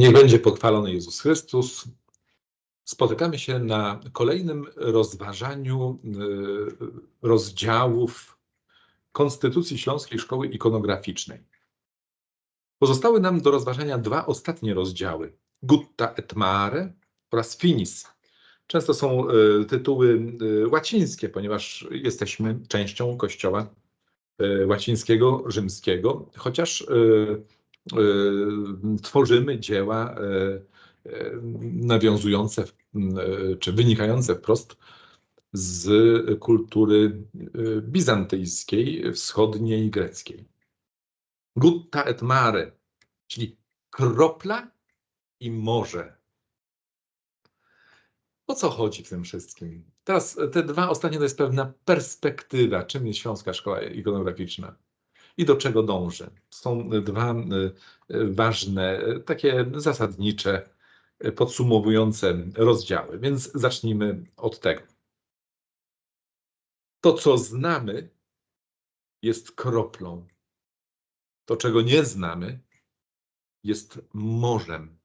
Niech będzie pochwalony Jezus Chrystus. Spotykamy się na kolejnym rozważaniu y, rozdziałów Konstytucji Śląskiej Szkoły Ikonograficznej. Pozostały nam do rozważania dwa ostatnie rozdziały: Gutta et Mare oraz Finis. Często są y, tytuły y, łacińskie, ponieważ jesteśmy częścią Kościoła łacińskiego, rzymskiego, chociaż tworzymy dzieła y, y, nawiązujące czy wynikające wprost z kultury bizantyjskiej, wschodniej, greckiej. Gutta et mare, czyli kropla i morze. O co chodzi w tym wszystkim? Teraz te dwa ostatnie to jest pewna perspektywa, czym jest Śląska Szkoła Ikonograficzna i do czego dąży. Są dwa e, ważne, e, takie zasadnicze, podsumowujące rozdziały, więc zacznijmy od tego. To, co znamy, jest kroplą. To, czego nie znamy, jest morzem.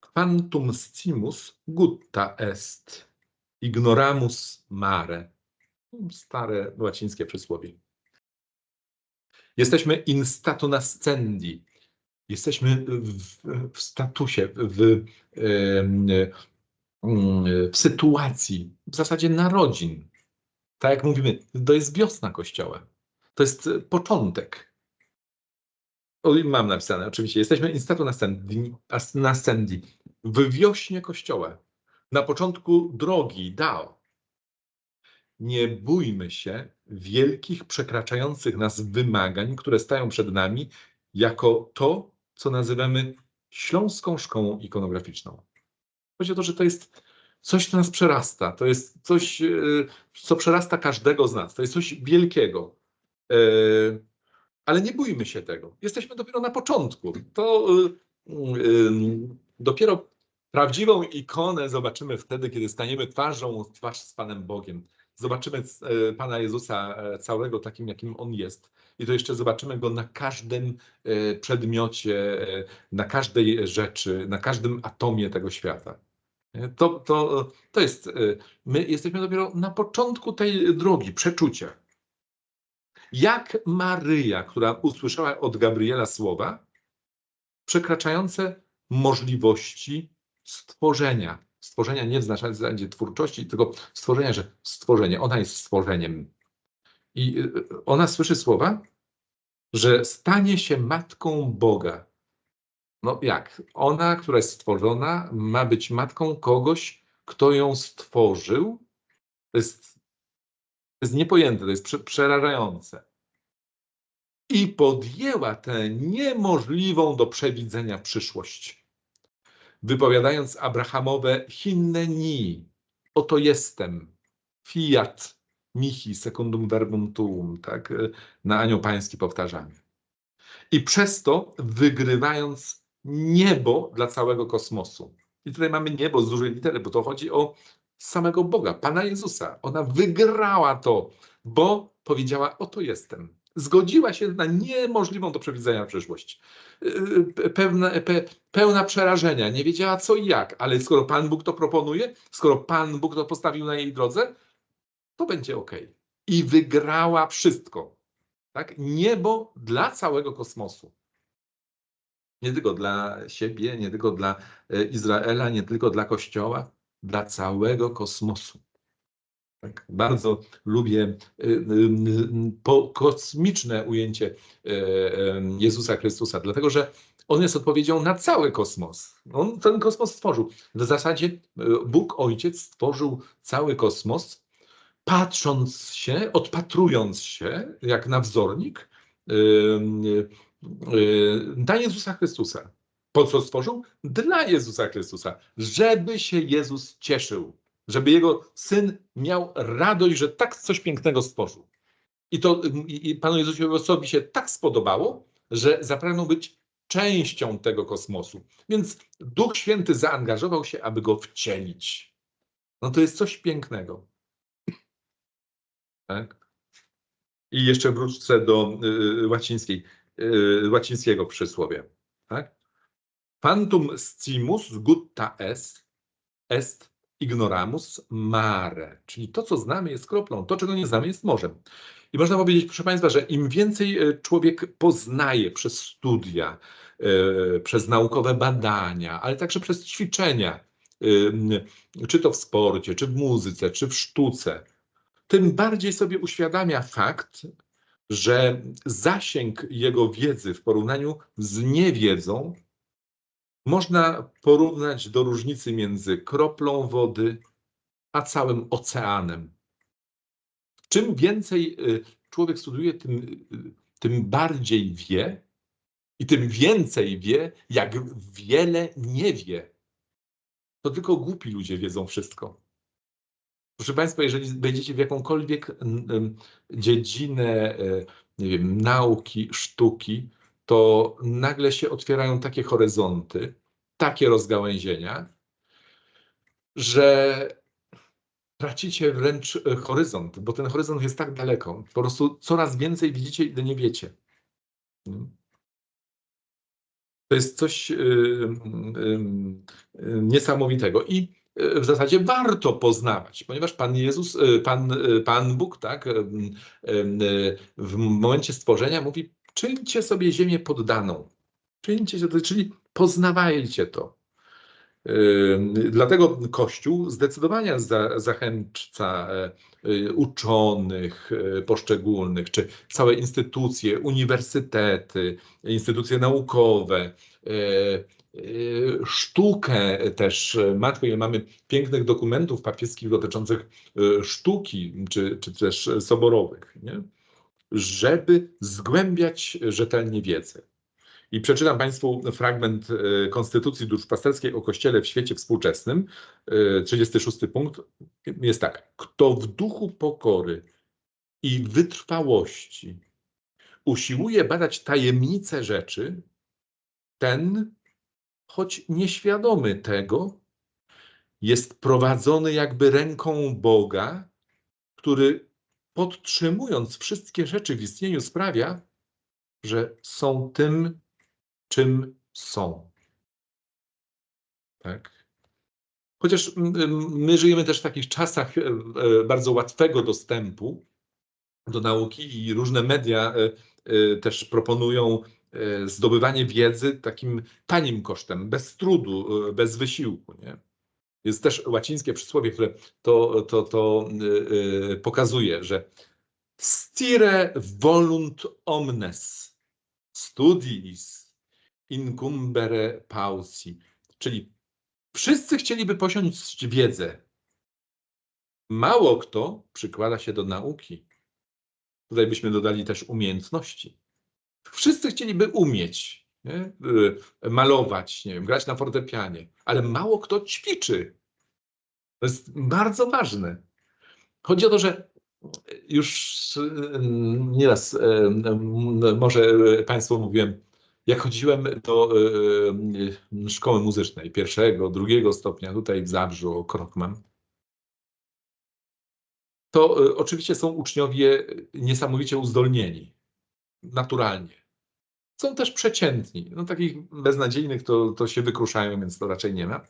Quantum scimus gutta est, ignoramus mare. Stare łacińskie przysłowie. Jesteśmy in statu nascendi. Jesteśmy w, w statusie, w, w sytuacji, w zasadzie narodzin. Tak jak mówimy, to jest wiosna Kościoła. To jest początek. O, mam napisane, oczywiście. Jesteśmy in statu nascendi, nascendi w wiośnie Kościoła. Na początku drogi Dao nie bójmy się wielkich, przekraczających nas wymagań, które stają przed nami, jako to, co nazywamy Śląską Szkołą Ikonograficzną. Chodzi o to, że to jest coś, co nas przerasta, to jest coś, e, co przerasta każdego z nas, to jest coś wielkiego. E, ale nie bójmy się tego. Jesteśmy dopiero na początku. To e, dopiero prawdziwą ikonę zobaczymy wtedy, kiedy staniemy twarzą w twarz z Panem Bogiem zobaczymy e, Pana Jezusa e, całego takim, jakim On jest. I to jeszcze zobaczymy Go na każdym e, przedmiocie, na każdej rzeczy, na każdym atomie tego świata. To, to, to jest, my jesteśmy dopiero na początku tej drogi, przeczucia. Jak Maryja, która usłyszała od Gabriela słowa, przekraczające możliwości stworzenia, stworzenia nie w znaczeniu twórczości, tylko stworzenia, że stworzenie, ona jest stworzeniem. I y, ona słyszy słowa, że stanie się matką Boga. No jak? Ona, która jest stworzona, ma być matką kogoś, kto ją stworzył. To jest, to jest niepojęte, to jest przerażające. I podjęła tę niemożliwą do przewidzenia przyszłość wypowiadając Abrahamowe hinneni, oto jestem, fiat mihi secundum verbum tuum, tak, na anioł pański powtarzamy. I przez to wygrywając niebo dla całego kosmosu. I tutaj mamy niebo z dużej litery, bo to chodzi o samego Boga, Pana Jezusa. Ona wygrała to, bo powiedziała: Oto jestem zgodziła się na niemożliwą do przewidzenia przyszłość. Y, pewna, pe, pełna przerażenia, nie wiedziała co i jak, ale skoro Pan Bóg to proponuje, skoro Pan Bóg to postawił na jej drodze, to będzie ok. I wygrała wszystko. Tak? Niebo dla całego kosmosu. Nie tylko dla siebie, nie tylko dla e, Izraela, nie tylko dla Kościoła, dla całego kosmosu. Tak, bardzo lubię y, y, y, kosmiczne ujęcie Jezusa Chrystusa, dlatego że on jest odpowiedzią na cały kosmos. On ten kosmos stworzył. W zasadzie Bóg Ojciec stworzył cały kosmos, patrząc się, odpatrując się, jak na wzornik, na Jezusa Chrystusa. Po co stworzył? Dla Jezusa Chrystusa, żeby się Jezus cieszył żeby jego syn miał radość, że tak coś pięknego stworzył. I to i Panu Jezusowi się tak spodobało, że zapragnął być częścią tego kosmosu. Więc Duch Święty zaangażował się, aby go wcielić. No to jest coś pięknego. Tak? I jeszcze wrócę do y, łacińskiej, y, łacińskiego przysłowia. Tak? Fantum scimus gutta est, est ignoramus mare. Czyli to, co znamy, jest kroplą, to, czego nie znamy, jest morzem. I można powiedzieć, proszę Państwa, że im więcej e, człowiek poznaje przez studia, e, przez naukowe badania, ale także przez ćwiczenia, czy to w sporcie, czy w muzyce, czy w sztuce, tym bardziej sobie uświadamia fakt, że zasięg jego wiedzy w porównaniu z niewiedzą można porównać do różnicy między kroplą wody a całym oceanem. Czym więcej y, człowiek studiuje, tym, y, tym bardziej wie i tym więcej wie, jak wiele nie wie. To tylko głupi ludzie wiedzą wszystko. Proszę Państwa, jeżeli wejdziecie w jakąkolwiek dziedzinę, e, nie wiem, nauki, sztuki, to nagle się otwierają takie horyzonty, takie rozgałęzienia, że tracicie wręcz e, horyzont, bo ten horyzont jest tak daleko. Po prostu coraz więcej widzicie, ile nie wiecie. To jest coś yy, yy, niesamowitego. I w zasadzie warto poznawać, ponieważ Pan Jezus, Pan, Pan Bóg, tak, w momencie stworzenia mówi, czyńcie sobie ziemię poddaną. Czyńcie się, czyli poznawajcie to. Dlatego Kościół zdecydowanie za, zachęca e, e, uczonych e, poszczególnych, czy całe instytucje, uniwersytety, instytucje naukowe, sztukę też. Matko, ile mamy pięknych dokumentów papieskich dotyczących sztuki, czy, czy też soborowych, nie? Żeby zgłębiać rzetelnie wiedzę. I przeczytam Państwu fragment e, Konstytucji Duszpasterskiej o Kościele w świecie współczesnym. 36 e, punkt jest tak. Kto w duchu pokory i wytrwałości usiłuje badać tajemnice rzeczy, ten, choć nieświadomy tego, jest prowadzony jakby ręką Boga, który podtrzymując wszystkie rzeczy w istnieniu sprawia, że są tym, czym są. Tak? Chociaż my żyjemy też w takich czasach e, e, bardzo łatwego dostępu do nauki i różne media e, też proponują zdobywanie wiedzy takim tanim kosztem, bez trudu, bez wysiłku. Nie? Jest też łacińskie przysłowie, które to, to, to pokazuje, że stire volunt omnes studiis incumbere pausi, czyli wszyscy chcieliby posiąść wiedzę. Mało kto przykłada się do nauki. Tutaj byśmy dodali też umiejętności. Wszyscy chcieliby umieć, nie? Y, malować, nie wiem, grać na fortepianie, ale mało kto ćwiczy. To jest bardzo ważne. Chodzi o to, że już y, nieraz y, może Państwu mówiłem, jak chodziłem do szkoły muzycznej pierwszego, drugiego stopnia, tutaj w Zabrzu, krok mam, to oczywiście są uczniowie niesamowicie uzdolnieni, naturalnie. Są też przeciętni. No, takich beznadziejnych to, to się wykruszają, więc to raczej nie ma.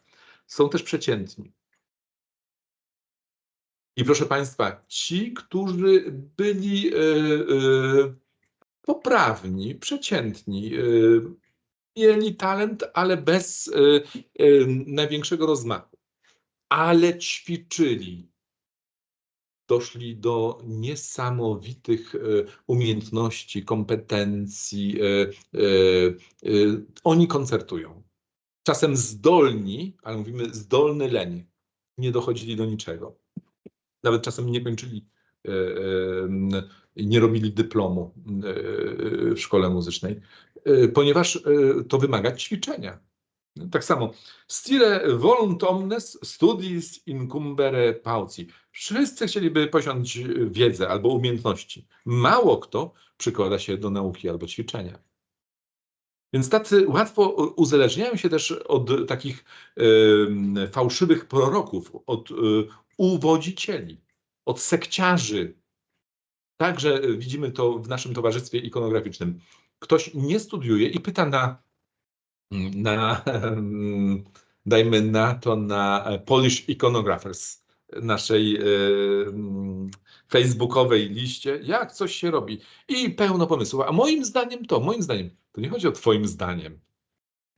Są też przeciętni. I proszę Państwa, ci, którzy byli y, poprawni, przeciętni. Y, mieli talent, ale bez największego rozmachu. Ale ćwiczyli. Doszli do niesamowitych umiejętności, kompetencji. Oni koncertują. Czasem zdolni, ale mówimy zdolny leń, nie dochodzili do niczego. Nawet czasem nie kończyli nie robili dyplomu w szkole muzycznej, ponieważ to wymaga ćwiczenia. Tak samo. Stile volunt omnes studis incumbere pauci. Wszyscy chcieliby posiąść wiedzę albo umiejętności. Mało kto przykłada się do nauki albo ćwiczenia. Więc tacy łatwo uzależniają się też od takich y, fałszywych proroków, od y, uwodzicieli, od sekciarzy, Także widzimy to w naszym towarzystwie ikonograficznym. Ktoś nie studiuje i pyta na na, dajmy na to, na Polish Iconographers, naszej e, facebookowej liście, jak coś się robi i pełno pomysłów. A moim zdaniem to, moim zdaniem, to nie chodzi o twoim zdaniem,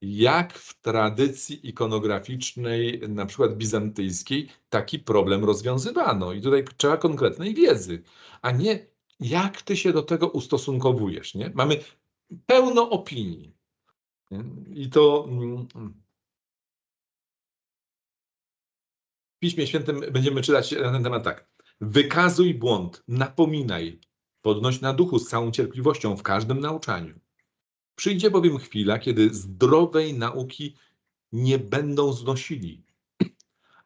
jak w tradycji ikonograficznej, na przykład bizantyjskiej, taki problem rozwiązywano. I tutaj trzeba konkretnej wiedzy, a nie jak ty się do tego ustosunkowujesz. Nie? Mamy pełno opinii. I to mm, w Piśmie Świętym będziemy czytać na ten temat tak. Wykazuj błąd, napominaj, podnoś na duchu z całą cierpliwością w każdym nauczaniu. Przyjdzie bowiem chwila, kiedy zdrowej nauki nie będą znosili,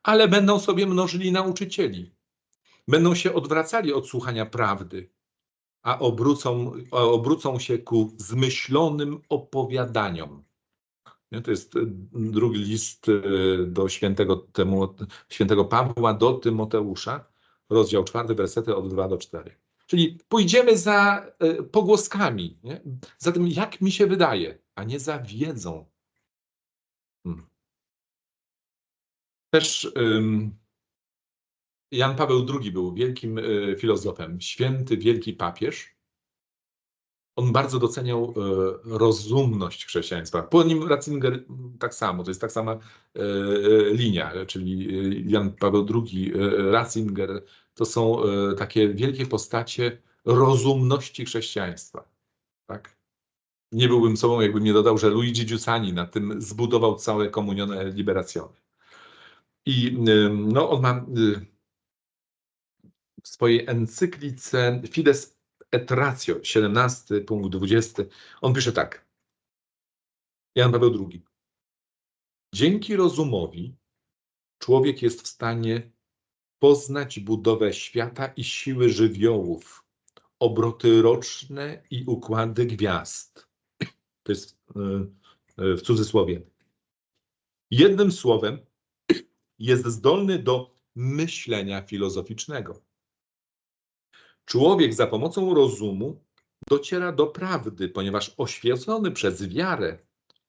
ale będą sobie mnożyli nauczycieli. Będą się odwracali od słuchania prawdy, a obrócą, a obrócą się ku zmyślonym opowiadaniom. To jest e, drugi list e, do świętego, temu, świętego Pawła do Tymoteusza, rozdział czwarty, wersety od 2 do 4. Czyli pójdziemy za e, pogłoskami, nie? za tym, jak mi się wydaje, a nie za wiedzą. Hmm. Też Jan Paweł II był wielkim y, filozofem, święty, wielki papież. On bardzo doceniał y, rozumność chrześcijaństwa. Po nim Ratzinger tak samo, to jest tak sama y, linia, czyli Jan Paweł II, Ratzinger, to są takie wielkie postacie rozumności chrześcijaństwa. Tak? Nie byłbym sobą, jakbym nie dodał, że Luigi Giussani na tym zbudował całe komunione liberazione. I no, on ma w swojej encyklice Fides et Ratio, 17 punkt 20, on pisze tak. Jan Paweł II. Dzięki rozumowi człowiek jest w stanie poznać budowę świata i siły żywiołów, obroty roczne i układy gwiazd. To jest e, e, w cudzysłowie. Jednym słowem, jest zdolny do myślenia filozoficznego. Człowiek za pomocą rozumu dociera do prawdy, ponieważ oświecony przez wiarę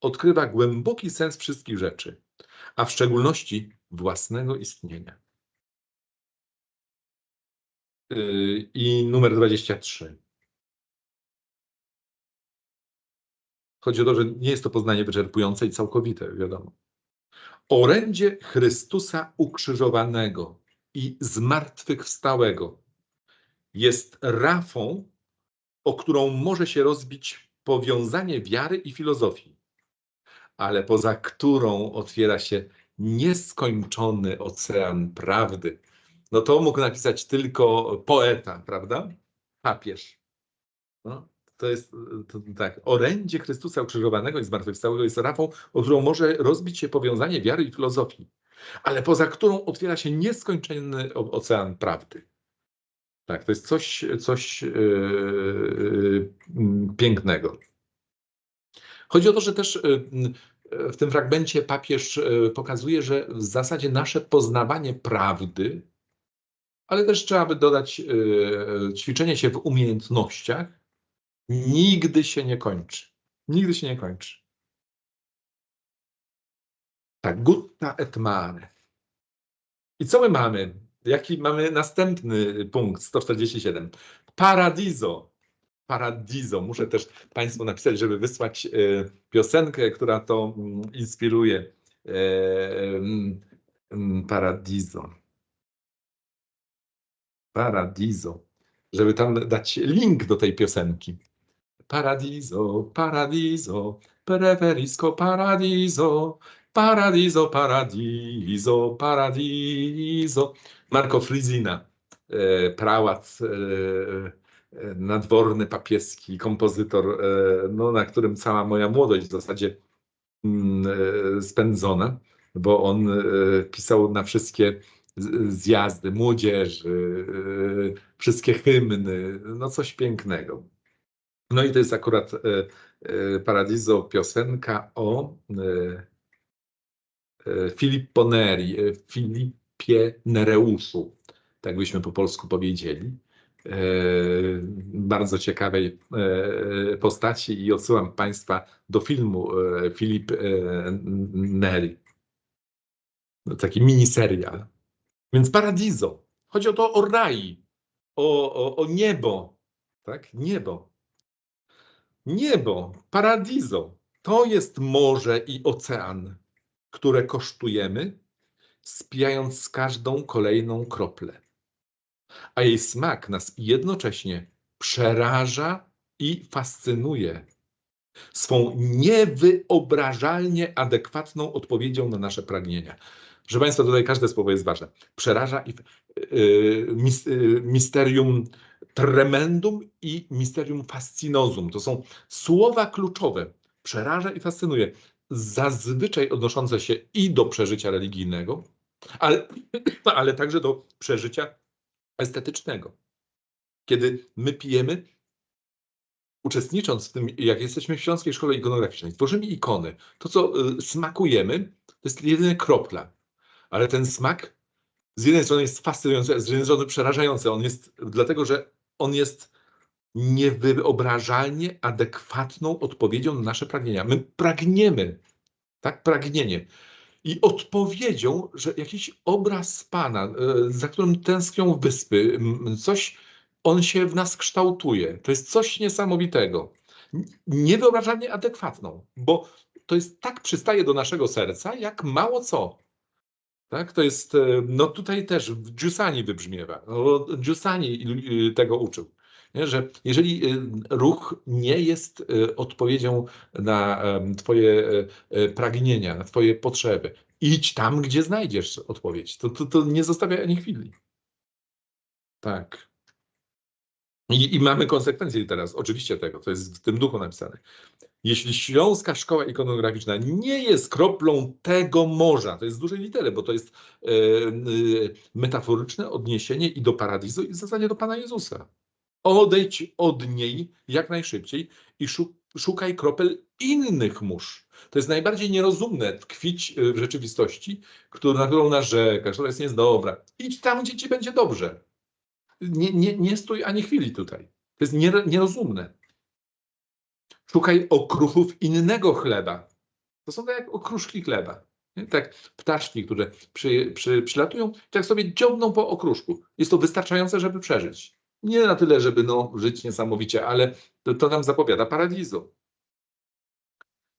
odkrywa głęboki sens wszystkich rzeczy, a w szczególności własnego istnienia. Yy, I numer 23. Chodzi o to, że nie jest to poznanie wyczerpujące i całkowite, wiadomo. Orędzie Chrystusa ukrzyżowanego i zmartwychwstałego jest rafą, o którą może się rozbić powiązanie wiary i filozofii, ale poza którą otwiera się nieskończony ocean prawdy. No to mógł napisać tylko poeta, prawda? Papież. No, to jest to, tak. Orędzie Chrystusa ukrzyżowanego i zmartwychwstałego jest rafą, o którą może rozbić się powiązanie wiary i filozofii, ale poza którą otwiera się nieskończony ocean prawdy. Tak, to jest coś, coś yy, pięknego. Chodzi o to, że też yy, w tym fragmencie papież pokazuje, że w zasadzie nasze poznawanie prawdy, ale też trzeba by dodać ćwiczenie się w umiejętnościach, nigdy się nie kończy. Nigdy się nie kończy. Tak, gutta et mare. I co my mamy? Jaki mamy następny punkt, 147. Paradiso. Paradiso. Muszę też Państwu napisać, żeby wysłać e, piosenkę, która to mm, inspiruje. E, mm, mm, Paradiso. Paradiso. Żeby tam dać link do tej piosenki. Paradiso, paradiso, preferisco paradiso, paradiso, paradiso, paradiso. Marco Frizina, e, prałat e, e, nadworny papieski, kompozytor, no, na którym cała moja młodość w zasadzie mm, spędzona, bo on pisał na wszystkie zjazdy młodzieży, wszystkie hymny, no coś pięknego. No i to jest akurat Paradiso piosenka o Filippo Neri, Filip Nereuszu, tak byśmy po polsku powiedzieli. bardzo ciekawej postaci i odsyłam Państwa do filmu Filip Neri. Taki miniserial. Więc paradizo. Chodzi o to o raj, o, o, o niebo. Tak? Niebo. Niebo, paradizo. To jest morze i ocean, które kosztujemy, spijając z każdą kolejną kroplę. A jej smak nas jednocześnie przeraża i fascynuje swą niewyobrażalnie adekwatną odpowiedzią na nasze pragnienia. Proszę Państwa, tutaj każde słowo jest ważne. Przeraża i yy, misterium tremendum i misterium fascinosum. To są słowa kluczowe. Przeraża i fascynuje. Zazwyczaj odnoszące się i do przeżycia religijnego, ale, ale także do przeżycia estetycznego. Kiedy my pijemy, uczestnicząc w tym, jak jesteśmy w Śląskiej Szkole Ikonograficznej, tworzymy ikony. To, co y, smakujemy, to jest jedynie kropla. Ale ten smak z jednej strony jest fascynujący, a z drugiej strony przerażający. On jest dlatego, że on jest niewyobrażalnie adekwatną odpowiedzią na nasze pragnienia. My pragniemy, tak, pragnienie. I odpowiedzią, że jakiś obraz Pana, e, za którym tęsknią wyspy, coś, on się w nas kształtuje. To jest coś niesamowitego. Niewyobrażalnie adekwatną, bo to jest tak przystaje do naszego serca, jak mało co. Tak, to jest, e, no tutaj też w Giussani wybrzmiewa. No, Giussani y, tego uczył. Nie? Że jeżeli y, ruch nie jest y, odpowiedzią na Twoje pragnienia, na Twoje potrzeby, idź tam, gdzie znajdziesz odpowiedź. To, to, to nie zostawia ani chwili. Tak. I, I, mamy konsekwencje teraz, oczywiście tego, to jest w tym duchu napisane. Jeśli Śląska Szkoła Ikonograficzna nie jest kroplą tego morza, to jest z dużej litery, bo to jest e, metaforyczne odniesienie i do paradisu, i w zasadzie do Pana Jezusa. Odejdź od niej jak najszybciej i szukaj kropel innych mórz. To jest najbardziej nierozumne tkwić w rzeczywistości, na którą narzekasz, która jest niedobra. Idź tam, gdzie ci będzie dobrze nie, nie, nie stój ani chwili tutaj. To jest nierozumne. Szukaj okruchów innego chleba. To są tak jak okruszki chleba. Tak ptaszki, które przy, przy, przylatują, tak sobie dziobną po okruszku. Jest to wystarczające, żeby przeżyć. Nie na tyle, żeby no, żyć niesamowicie, ale to, to nam zapowiada paradizo.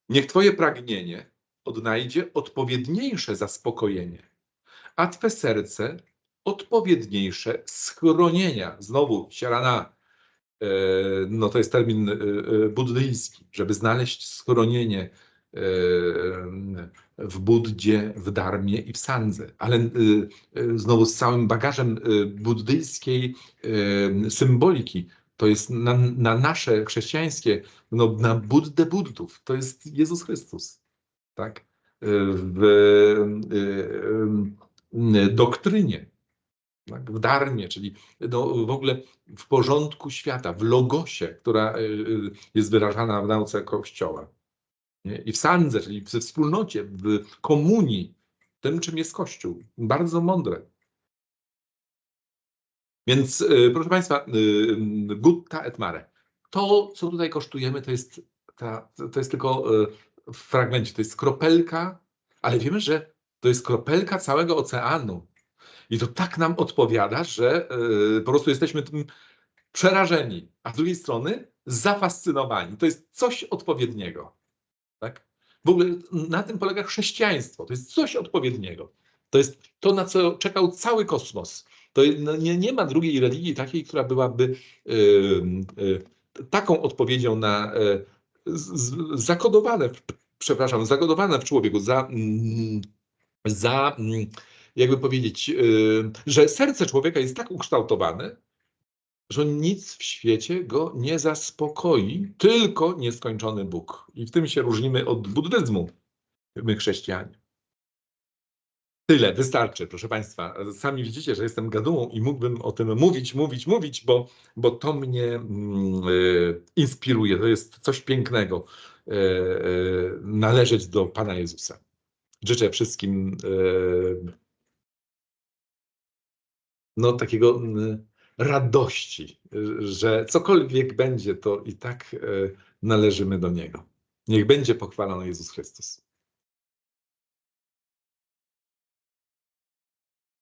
Niech Twoje pragnienie odnajdzie odpowiedniejsze zaspokojenie, a Twe serce odpowiedniejsze schronienia. Znowu siarana, e, no to jest termin e, e, buddyjski, żeby znaleźć schronienie w Buddzie, w Darmie i w Sandze, ale znowu z całym bagażem buddyjskiej symboliki, to jest na, na nasze chrześcijańskie, no, na Buddę Buddów, to jest Jezus Chrystus. Tak? W, w doktrynie tak, w darmie, czyli no, w ogóle w porządku świata, w logosie, która jest wyrażana w nauce Kościoła. I w sandze, czyli w wspólnocie, w komunii, tym czym jest Kościół. Bardzo mądre. Więc e, proszę Państwa, gutta et mare. To, co tutaj kosztujemy, to jest, ta, to jest tylko w fragmencie, to jest kropelka, ale wiemy, że to jest kropelka całego oceanu. I to tak nam odpowiada, że po prostu jesteśmy tym przerażeni, a z drugiej strony zafascynowani. To jest coś odpowiedniego. W ogóle na tym polega chrześcijaństwo. To jest coś odpowiedniego. To jest to, na co czekał cały kosmos. To no, nie, nie ma drugiej religii takiej, która byłaby yy, yy, taką odpowiedzią na yy, zakodowane, przepraszam, zakodowane w człowieku, za, mm, za mm, jakby powiedzieć, że serce człowieka jest tak ukształtowane, że nic w świecie go nie zaspokoi, tylko nieskończony Bóg. I w tym się różnimy od buddyzmu, my chrześcijanie. Tyle, wystarczy, proszę Państwa. Sami widzicie, że jestem gadułą i mógłbym o tym mówić, mówić, mówić, bo, bo to mnie mm, y, inspiruje. To jest coś pięknego. Y, y, należeć do Pana Jezusa. Życzę wszystkim no, takiego radości, że cokolwiek będzie, to i tak e, należymy do Niego. Niech będzie pochwalony Jezus Chrystus.